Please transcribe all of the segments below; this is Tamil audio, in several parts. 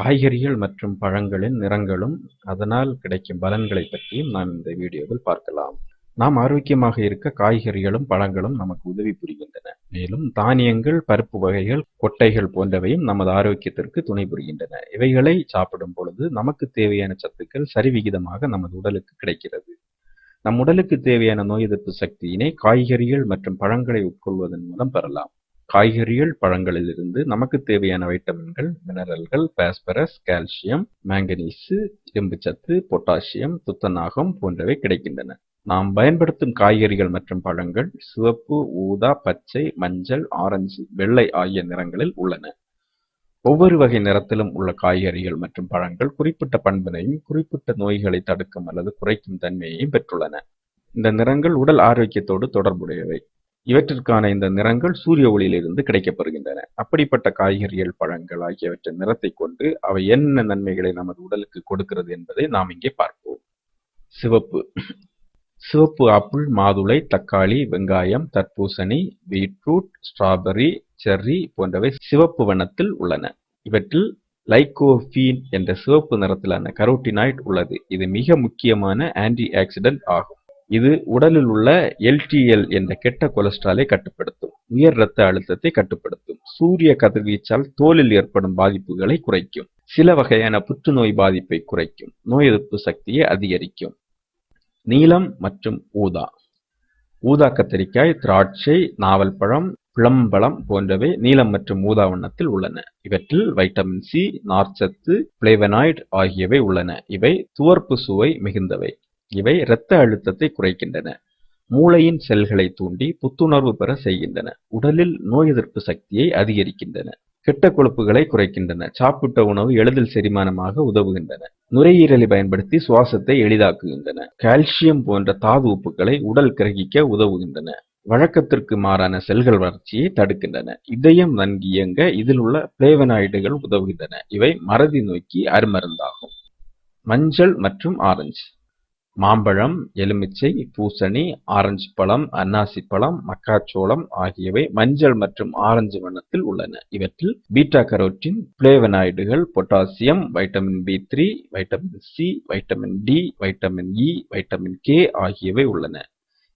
காய்கறிகள் மற்றும் பழங்களின் நிறங்களும் அதனால் கிடைக்கும் பலன்களை பற்றியும் நாம் இந்த வீடியோவில் பார்க்கலாம். நாம் ஆரோக்கியமாக இருக்க காய்கறிகளும் பழங்களும் நமக்கு உதவி புரிகின்றன. மேலும் தானியங்கள் பருப்பு வகைகள் கொட்டைகள் போன்றவையும் நமது ஆரோக்கியத்திற்கு துணை புரிகின்றன. இவைகளை சாப்பிடும் பொழுது நமக்கு தேவையான சத்துக்கள் சரிவிகிதமாக நமது உடலுக்கு கிடைக்கிறது. நம் உடலுக்கு தேவையான நோய் எதிர்ப்பு சக்தியினை காய்கறிகள் மற்றும் பழங்களை உட்கொள்வதன் மூலம் பெறலாம். காய்கறிகள் பழங்களிலிருந்து நமக்கு தேவையான வைட்டமின்கள் மினரல்கள் பாஸ்பரஸ் கால்சியம் மாங்கனீசு இரும்புச்சத்து பொட்டாசியம் துத்தநாகம் போன்றவை கிடைக்கின்றன. நாம் பயன்படுத்தும் காய்கறிகள் மற்றும் பழங்கள் சிவப்பு ஊதா பச்சை மஞ்சள் ஆரஞ்சு வெள்ளை ஆகிய நிறங்களில் உள்ளன. ஒவ்வொரு வகை நிறத்திலும் உள்ள காய்கறிகள் மற்றும் பழங்கள் குறிப்பிட்ட பண்பினையும் குறிப்பிட்ட நோய்களை தடுக்கும் அல்லது குறைக்கும் தன்மையையும் பெற்றுள்ளன. இந்த நிறங்கள் உடல் ஆரோக்கியத்தோடு தொடர்புடையவை. இவற்றிற்கான இந்த நிறங்கள் சூரிய ஒளியிலிருந்து கிடைக்கப்படுகின்றன. அப்படிப்பட்ட காய்கறிகள் பழங்கள் ஆகியவற்றின் நிறத்தை கொண்டு அவை என்ன நன்மைகளை நமது உடலுக்கு கொடுக்கிறது என்பதை நாம் இங்கே பார்ப்போம். சிவப்பு. சிவப்பு ஆப்பிள் மாதுளை தக்காளி வெங்காயம் தர்பூசணி பீட்ரூட் ஸ்ட்ராபெர்ரி செர்ரி போன்றவை சிவப்பு வண்ணத்தில் உள்ளன. இவற்றில் லைகோஃபீன் என்ற சிவப்பு நிறத்திலான கரோட்டினாய்ட் உள்ளது. இது மிக முக்கியமான ஆன்டி ஆக்சிடென்ட் ஆகும். இது உடலில் உள்ள எல்டிஎல் என்ற கெட்ட கொலஸ்ட்ராலை கட்டுப்படுத்தும். உயர் இரத்த அழுத்தத்தை கட்டுப்படுத்தும். சூரிய கதிர்வீச்சால் தோலில் ஏற்படும் பாதிப்புகளை குறைக்கும். சில வகையான புற்றுநோய் பாதிப்பை குறைக்கும். நோய் எதிர்ப்பு சக்தியை அதிகரிக்கும். நீலம் மற்றும் ஊதா. ஊதா கத்தரிக்காய் திராட்சை நாவல் பழம் பிளம்பழம் போன்றவை நீலம் மற்றும் ஊதா வண்ணத்தில் உள்ளன. இவற்றில் வைட்டமின் சி நார்ச்சத்து பிளேவனாய்டு ஆகியவை உள்ளன. இவை துவர்ப்பு சுவை மிகுந்தவை. இவை இரத்த அழுத்தத்தை குறைக்கின்றன. மூளையின் செல்களை தூண்டி புத்துணர்வு பெற செய்கின்றன. உடலில் நோய் எதிர்ப்பு சக்தியை அதிகரிக்கின்றன. கெட்ட கொழுப்புகளை குறைக்கின்றன. சாப்பிட்ட உணவு எளிதில் செரிமானமாக உதவுகின்றன. நுரையீரலை பயன்படுத்தி சுவாசத்தை எளிதாக்குகின்றன. கால்சியம் போன்ற தாது உப்புகளை உடல் கிரகிக்க உதவுகின்றன. வழக்கத்திற்கு மாறான செல்கள் வளர்ச்சியை தடுக்கின்றன. இதயம் நன்கு இயங்க இதில் உள்ள பிளேவனாய்டுகள் உதவுகின்றன. இவை மறதி நோய்க்கு அருமருந்தாகும். மஞ்சள் மற்றும் ஆரஞ்சு. மாம்பழம் எலுமிச்சை பூசணி ஆரஞ்சு பழம் அன்னாசி பழம் மக்காச்சோளம் ஆகியவை மஞ்சள் மற்றும் ஆரஞ்சு வண்ணத்தில் உள்ளன. இவற்றில் beta carotene பிளேவனாய்டுகள் potassium vitamin B three vitamin C vitamin D vitamin E vitamin K ஆகியவை உள்ளன.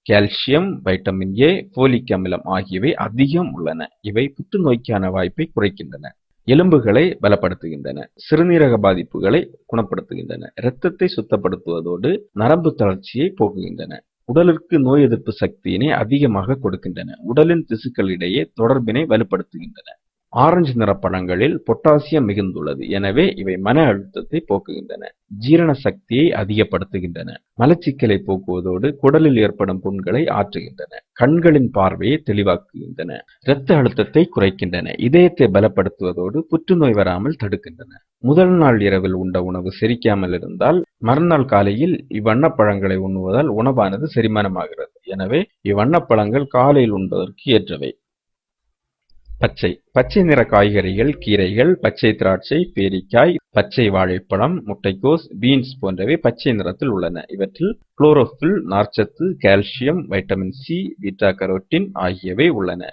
கால்சியம் வைட்டமின் ஏ போலிக் அமிலம் ஆகியவை அதிகம் உள்ளன. இவை புற்றுநோய்க்கான வாய்ப்பை குறைக்கின்றன. எலும்புகளை பலப்படுத்துகின்றன சிறுநீரக பாதிப்புகளை குணப்படுத்துகின்றன இரத்தத்தை சுத்தப்படுத்துவதோடு நரம்பு தளர்ச்சியை போக்குகின்றன. உடலுக்கு நோய் எதிர்ப்பு சக்தியினை அதிகமாக கொடுக்கின்றன. உடலின் திசுக்களிடையே தொடர்பினை வலுப்படுத்துகின்றன. ஆரஞ்சு நிற பழங்களில் பொட்டாசியம் மிகுந்துள்ளது. எனவே இவை மன அழுத்தத்தை போக்குகின்றன. ஜீரண சக்தியை அதிகப்படுத்துகின்றன. மலச்சிக்கலை போக்குவதோடு குடலில் ஏற்படும் புண்களை ஆற்றுகின்றன. கண்களின் பார்வையை தெளிவாக்குகின்றன. இரத்த அழுத்தத்தை குறைக்கின்றன. இதயத்தை பலப்படுத்துவதோடு புற்றுநோய் வராமல் தடுக்கின்றன. முதல் நாள் இரவில் உண்ட உணவு செரிக்காமல் இருந்தால் மறுநாள் காலையில் இவ்வண்ணப்பழங்களை உண்ணுவதால் உணவானது செரிமானமாகிறது. எனவே இவ்வண்ணப்பழங்கள் காலையில் உண்பதற்கு ஏற்றவை. பச்சை. பச்சை நிற காய்கறிகள் கீரைகள் பச்சை திராட்சை பேரிக்காய் பச்சை வாழைப்பழம் முட்டைக்கோஸ் பீன்ஸ் போன்றவை பச்சை நிறத்தில் உள்ளன. இவற்றில் குளோரோஃபில் நார்ச்சத்து calcium vitamin C beta carotene ஆகியவை உள்ளன.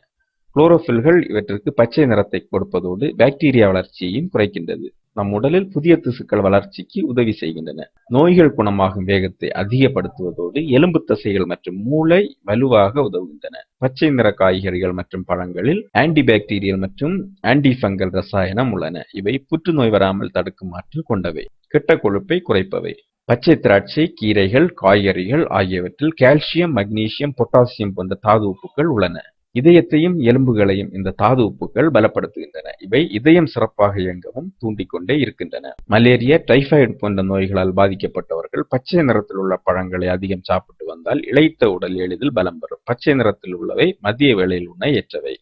குளோரோஃபில்கள் இவற்றிற்கு பச்சை நிறத்தை கொடுப்பதோடு பாக்டீரியா வளர்ச்சியையும் குறைக்கின்றது. நம் உடலில் புதிய திசுக்கள் வளர்ச்சிக்கு உதவி செய்கின்றன. நோய்கள் குணமாகும் வேகத்தை அதிகப்படுத்துவதோடு எலும்பு தசைகள் மற்றும் மூளை வலுவாக உதவுகின்றன. பச்சை நிற காய்கறிகள் மற்றும் பழங்களில் ஆன்டிபாக்டீரியல் மற்றும் ஆன்டிஃபங்கல் ரசாயனம் உள்ளன. இவை புற்றுநோய் வராமல் தடுக்கும் ஆற்றல் கொண்டவை. கெட்ட கொழுப்பை குறைப்பவை. பச்சை திராட்சை கீரைகள் காய்கறிகள் ஆகியவற்றில் கால்சியம் மக்னீசியம் பொட்டாசியம் போன்ற தாது உப்புகள் உள்ளன. இதயத்தையும் எலும்புகளையும் இந்த தாது உப்புகள் பலப்படுத்துகின்றன. இவை இதயம் சிறப்பாக இயங்கவும் தூண்டிக்கொண்டே இருக்கின்றன. மலேரியா டைபாய்டு போன்ற நோய்களால் பாதிக்கப்பட்டவர்கள் பச்சை நிறத்தில் உள்ள பழங்களை அதிகம் சாப்பிட்டு வந்தால் இளைத்த உடல் எளிதில் பலம் பெறும். பச்சை நிறத்தில் உள்ளவை மதிய வேளையில் உண்ண ஏற்றவை.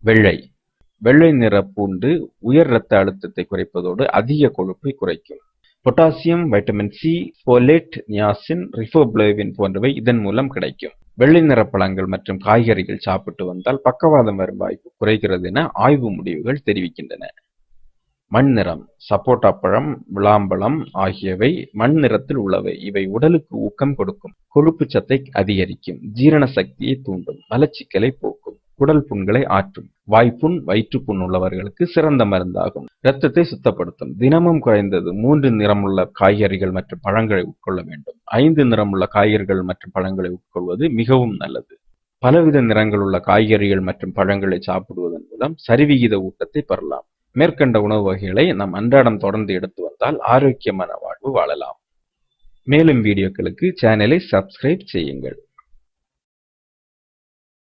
வெள்ளை. வெள்ளை நிற பூண்டு உயர் இரத்த அழுத்தத்தை குறைப்பதோடு அதிக கொழுப்பை குறைக்கும். Potassium vitamin C folate niacin riboflavin போன்றவை இதன் மூலம் கிடைக்கும். வெள்ளை நிற பழங்கள் மற்றும் காய்கறிகள் சாப்பிட்டு வந்தால் பக்கவாதம் வரும் வாய்ப்பு குறைகிறது என ஆய்வு முடிவுகள் தெரிவிக்கின்றன. மண் நிறம் சப்போட்டா பழம் விளாம்பழம் ஆகியவை மண் நிறத்தில் உள்ளவை. இவை உடலுக்கு ஊக்கம் கொடுக்கும். கொழுப்பு சத்தை அதிகரிக்கும். ஜீரண சக்தியை தூண்டும். மலச்சிக்கலை போக்கும். குடல் புண்களை ஆற்றும். வாய்ப்புண் வயிற்றுப்புண் உள்ளவர்களுக்கு சிறந்த மருந்தாகும். இரத்தத்தை சுத்தப்படுத்தும். தினமும் குறைந்தது மூன்று நிறமுள்ள காய்கறிகள் மற்றும் பழங்களை உட்கொள்ள வேண்டும். ஐந்து நிறமுள்ள காய்கறிகள் மற்றும் பழங்களை உட்கொள்வது மிகவும் நல்லது. பலவித நிறங்களுள்ள காய்கறிகள் மற்றும் பழங்களை சாப்பிடுவதன் மூலம் சரிவிகித ஊட்டத்தை பெறலாம். மேற்கண்ட உணவு வகைகளை நாம் அன்றாடம் தொடர்ந்து எடுத்து வந்தால் ஆரோக்கியமான வாழ்வு வாழலாம். மேலும் வீடியோக்களுக்கு சேனலை சப்ஸ்கிரைப் செய்யுங்கள்.